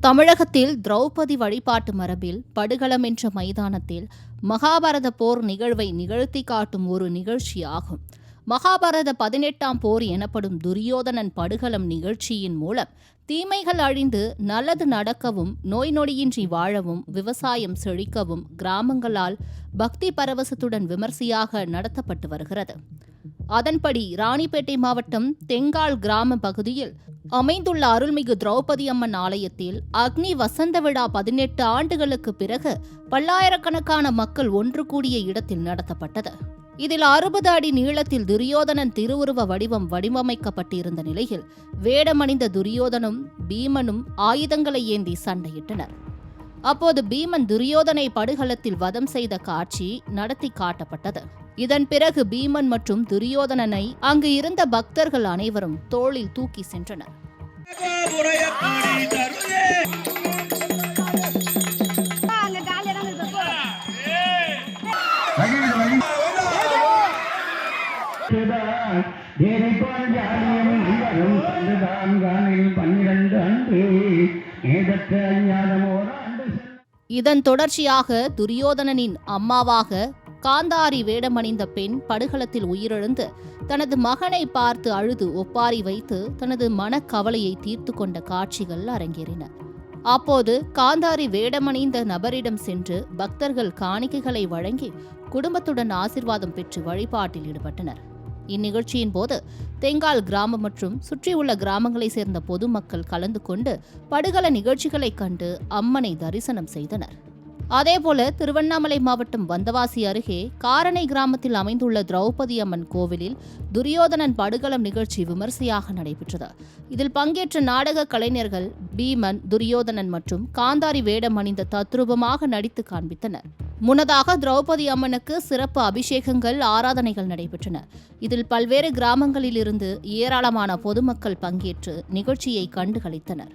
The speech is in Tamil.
தமிழகத்தில் திரௌபதி வழிபாட்டு மரபில் படுகளம் என்ற மைதானத்தில் மகாபாரத போர் நிகழ்வை நிகழ்த்தி காட்டும் ஒரு நிகழ்ச்சியாகும். மகாபாரத பதினெட்டாம் போர் எனப்படும் துரியோதனன் படுகளம் நிகழ்ச்சியின் மூலம் தீமைகள் அழிந்து நல்லது நடக்கவும் நோய் நொடியின்றி வாழவும் விவசாயம் செழிக்கவும் கிராமங்களால் பக்தி பரவசத்துடன் விமர்சையாக நடத்தப்பட்டு வருகிறது. அதன்படி ராணிப்பேட்டை மாவட்டம் தெங்கால் கிராம பகுதியில் அமைந்துள்ள அருள்மிகு திரௌபதி அம்மன் ஆலயத்தில் அக்னி வசந்த விழா பதினெட்டு ஆண்டுகளுக்கு பிறகு பல்லாயிரக்கணக்கான மக்கள் ஒன்று கூடிய இடத்தில் நடத்தப்பட்டது. இதில் அறுபது அடி நீளத்தில் துரியோதனன் திருவுருவ வடிவம் வடிவமைக்கப்பட்டிருந்த நிலையில் வேடமணிந்த துரியோதனும் பீமனும் ஆயுதங்களை ஏந்தி சண்டையிட்டனர். அப்போது பீமன் துரியோதனை படுகளத்தில் வதம் செய்த காட்சி நடத்தி காட்டப்பட்டது. இதன் பிறகு பீமன் மற்றும் துரியோதனனை அங்கு இருந்த பக்தர்கள் அனைவரும் தோளில் தூக்கி சென்றனர். பன்னிரண்டு அன்று ஏதற்ற இதன் தொடர்ச்சியாக துரியோதனனின் அம்மாவாக காந்தாரி வேடமணிந்த பெண் படுகளத்தில் உயிரிழந்து தனது மகனை பார்த்து அழுது ஒப்பாரி வைத்து தனது மனக்கவலையை தீர்த்து கொண்ட காட்சிகள் அரங்கேறின. அப்போது காந்தாரி வேடமணிந்த நபரிடம் சென்று பக்தர்கள் காணிக்கைகளை வழங்கி குடும்பத்துடன் ஆசிர்வாதம் பெற்று வழிபாட்டில் ஈடுபட்டனர். இந்நிகழ்ச்சியின் போது தெங்கால் கிராமம் மற்றும் சுற்றியுள்ள கிராமங்களைச் சேர்ந்த பொதுமக்கள் கலந்து கொண்டு படுகள நிகழ்ச்சிகளைக் கண்டு அம்மனை தரிசனம் செய்தனர். அதேபோல திருவண்ணாமலை மாவட்டம் வந்தவாசி அருகே காரணை கிராமத்தில் அமைந்துள்ள திரௌபதி அம்மன் கோவிலில் துரியோதனன் படுகளம் நிகழ்ச்சி விமர்சையாக நடைபெற்றது. இதில் பங்கேற்ற நாடக கலைஞர்கள் பீமன் துரியோதனன் மற்றும் காந்தாரி வேடம் அணிந்த தத்ரூபமாக நடித்து காண்பித்தனர். முன்னதாக திரௌபதி அம்மனுக்கு சிறப்பு அபிஷேகங்கள் ஆராதனைகள் நடைபெற்றன. இதில் பல்வேறு கிராமங்களிலிருந்து ஏராளமான பொதுமக்கள் பங்கேற்று நிகழ்ச்சியை கண்டு களித்தனர்.